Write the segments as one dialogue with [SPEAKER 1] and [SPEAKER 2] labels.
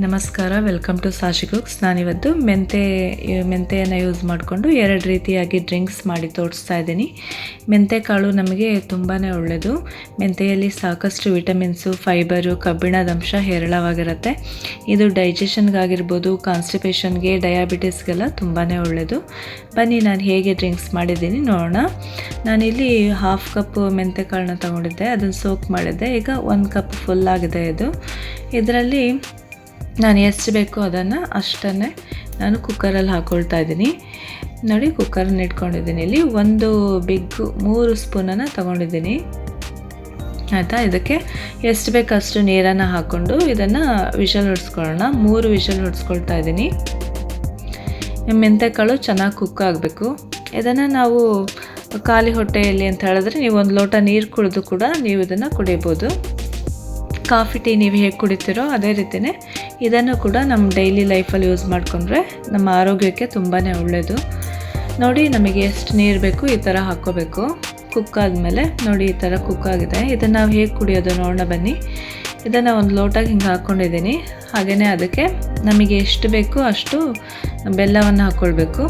[SPEAKER 1] ನಮಸ್ಕಾರ welcome to ಸಾಶಿ cooks ನಾನಿವತ್ತು ಮೆಂತೆ, ಮೆಂತೆಯನ್ನು ಯೂಸ್ ಮಾಡಿಕೊಂಡು ಎರಡು ರೀತಿಯಾಗಿ ಡ್ರಿಂಕ್ಸ್ ಮಾಡಿ ತೋರಿಸ್ತಾ ಇದ್ದೀನಿ. ಮೆಂತೆ ಕಾಳು ನಮಗೆ ತುಂಬಾ ಒಳ್ಳೆಯದು ಮೆಂತೆಯಲ್ಲಿ ಸಾಕಷ್ಟು ವಿಟಮಿನ್ಸು ಫೈಬರು ಕಬ್ಬಿಣದ ಅಂಶ ಹೇರಳವಾಗಿರುತ್ತೆ. ಇದು ಡೈಜೆಷನ್ಗಾಗಿರ್ಬೋದು ಕಾನ್ಸ್ಟಿಪೇಷನ್ಗೆ ಡಯಾಬಿಟಿಸ್ಗೆಲ್ಲ ತುಂಬಾ ಒಳ್ಳೆಯದು ಬನ್ನಿ, ನಾನು ಹೇಗೆ ಡ್ರಿಂಕ್ಸ್ ಮಾಡಿದ್ದೀನಿ ನೋಡೋಣ. ನಾನಿಲ್ಲಿ ಹಾಫ್ ಕಪ್ ಮೆಂತೆ ಕಾಳನ್ನ ತೊಗೊಂಡಿದ್ದೆ. ಅದನ್ನು ಸೋಕ್ ಮಾಡಿದ್ದೆ. ಈಗ ಒಂದು ಕಪ್ ಫುಲ್ ಆಗಿದೆ ಇದು. ಇದರಲ್ಲಿ ನಾನು ಎಷ್ಟು ಬೇಕೋ ಅದನ್ನು ಅಷ್ಟನ್ನೇ ನಾನು ಕುಕ್ಕರಲ್ಲಿ ಹಾಕ್ಕೊಳ್ತಾ ಇದ್ದೀನಿ. ನೋಡಿ, ಕುಕ್ಕರ್ನ ಇಟ್ಕೊಂಡಿದ್ದೀನಿ. ಇಲ್ಲಿ ಒಂದು ಬಿಗ್ ಮೂರು ಸ್ಪೂನನ್ನು ತೊಗೊಂಡಿದ್ದೀನಿ. ಆಯಿತಾ? ಇದಕ್ಕೆ ಎಷ್ಟು ಬೇಕು ಅಷ್ಟು ನೀರನ್ನು ಹಾಕ್ಕೊಂಡು ಇದನ್ನು ವಿಷಲ್ ಹೊಡ್ಸ್ಕೊಳ್ಳೋಣ. ಮೂರು ವಿಷಲ್ ಹೊಡ್ಸ್ಕೊಳ್ತಾ ಇದ್ದೀನಿ. ಮೆಂತೆಕಾಳು ಚೆನ್ನಾಗಿ ಕುಕ್ ಆಗಬೇಕು. ಇದನ್ನು ನಾವು ಖಾಲಿ ಹೊಟ್ಟೆಯಲ್ಲಿ ಅಂತ ಹೇಳಿದ್ರೆ ನೀವು ಒಂದು ಲೋಟ ನೀರು ಕುಡಿದು ಕೂಡ ನೀವು ಇದನ್ನು ಕುಡಿಬೋದು. ಕಾಫಿ, ಟೀ ನೀವು ಹೇಗೆ ಕುಡಿತೀರೋ ಅದೇ ರೀತಿಯೇ ಇದನ್ನು ಕೂಡ ನಮ್ಮ ಡೈಲಿ ಲೈಫಲ್ಲಿ ಯೂಸ್ ಮಾಡಿಕೊಂಡ್ರೆ ನಮ್ಮ ಆರೋಗ್ಯಕ್ಕೆ ತುಂಬಾ ಒಳ್ಳೆಯದು ನೋಡಿ ನಮಗೆ ಎಷ್ಟು ನೀರು ಬೇಕು ಈ ಥರ ಹಾಕ್ಕೋಬೇಕು. ಕುಕ್ ಆದಮೇಲೆ ನೋಡಿ ಈ ಥರ ಕುಕ್ ಆಗಿದೆ. ಇದನ್ನು ನಾವು ಹೇಗೆ ಕುಡಿಯೋದು ನೋಡೋಣ ಬನ್ನಿ. ಇದನ್ನು ಒಂದು ಲೋಟಾಗಿ ಹಿಂಗೆ ಹಾಕ್ಕೊಂಡಿದ್ದೀನಿ ಹಾಗೆಯೇ ಅದಕ್ಕೆ ನಮಗೆ ಎಷ್ಟು ಬೇಕು ಅಷ್ಟು ಬೆಲ್ಲವನ್ನು ಹಾಕ್ಕೊಳ್ಬೇಕು.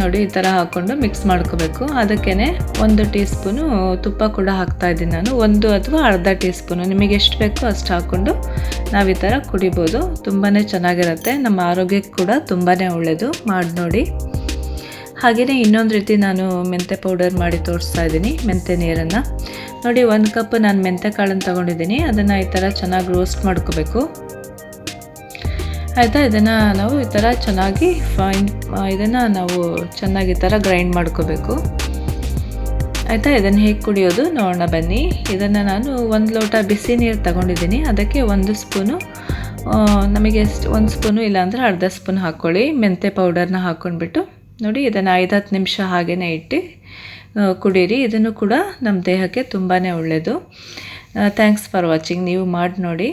[SPEAKER 1] ನೋಡಿ, ಈ ಥರ ಹಾಕ್ಕೊಂಡು ಮಿಕ್ಸ್ ಮಾಡ್ಕೋಬೇಕು. ಅದಕ್ಕೇ ಒಂದು ಟೀ ಸ್ಪೂನು ತುಪ್ಪ ಕೂಡ ಹಾಕ್ತಾ ಇದ್ದೀನಿ ನಾನು. ಒಂದು ಅಥವಾ ಅರ್ಧ ಟೀ ಸ್ಪೂನು ನಿಮಗೆ ಎಷ್ಟು ಬೇಕೋ ಅಷ್ಟು ಹಾಕ್ಕೊಂಡು ನಾವು ಈ ಥರ ಕುಡಿಬೋದು. ತುಂಬಾ ಚೆನ್ನಾಗಿರುತ್ತೆ. ನಮ್ಮ ಆರೋಗ್ಯಕ್ಕೆ ಕೂಡ ತುಂಬಾ ಒಳ್ಳೆಯದು ಮಾಡಿ ನೋಡಿ. ಹಾಗೆಯೇ ಇನ್ನೊಂದು ರೀತಿ ನಾನು ಮೆಂತೆ ಪೌಡರ್ ಮಾಡಿ ತೋರಿಸ್ತಾ ಇದ್ದೀನಿ, ಮೆಂತೆ ನೀರನ್ನು. ನೋಡಿ, ಒಂದು ಕಪ್ ನಾನು ಮೆಂತೆ ಕಾಳನ್ನು ತೊಗೊಂಡಿದ್ದೀನಿ. ಅದನ್ನು ಈ ಥರ ಚೆನ್ನಾಗಿ ರೋಸ್ಟ್ ಮಾಡ್ಕೋಬೇಕು. ಆಯಿತಾ, ಇದನ್ನು ನಾವು ಈ ಥರ ಚೆನ್ನಾಗಿ ಫೈನ್ ಇದನ್ನು ನಾವು ಚೆನ್ನಾಗಿ ಈ ಥರ ಗ್ರೈಂಡ್ ಮಾಡ್ಕೋಬೇಕು. ಆಯಿತಾ, ಇದನ್ನು ಹೇಗೆ ಕುಡಿಯೋದು ನೋಡೋಣ ಬನ್ನಿ. ಇದನ್ನು ನಾನು ಒಂದು ಲೋಟ ಬಿಸಿ ನೀರು ತಗೊಂಡಿದ್ದೀನಿ. ಅದಕ್ಕೆ ಒಂದು ಸ್ಪೂನು ನಮಗೆ ಎಷ್ಟು, ಒಂದು ಸ್ಪೂನು ಇಲ್ಲಾಂದರೆ ಅರ್ಧ ಸ್ಪೂನ್ ಹಾಕ್ಕೊಳ್ಳಿ ಮೆಂತೆ ಪೌಡರ್ನ ಹಾಕ್ಕೊಂಡ್ಬಿಟ್ಟು ನೋಡಿ, ಇದನ್ನು ಐದು, ಹತ್ತು ನಿಮಿಷ ಹಾಗೇ ಇಟ್ಟು ಕುಡೀರಿ. ಇದನ್ನು ಕೂಡ ನಮ್ಮ ದೇಹಕ್ಕೆ ತುಂಬಾ ಒಳ್ಳೆಯದು ಥ್ಯಾಂಕ್ಸ್ ಫಾರ್ ವಾಚಿಂಗ್ ನೀವು ಮಾಡಿ ನೋಡಿ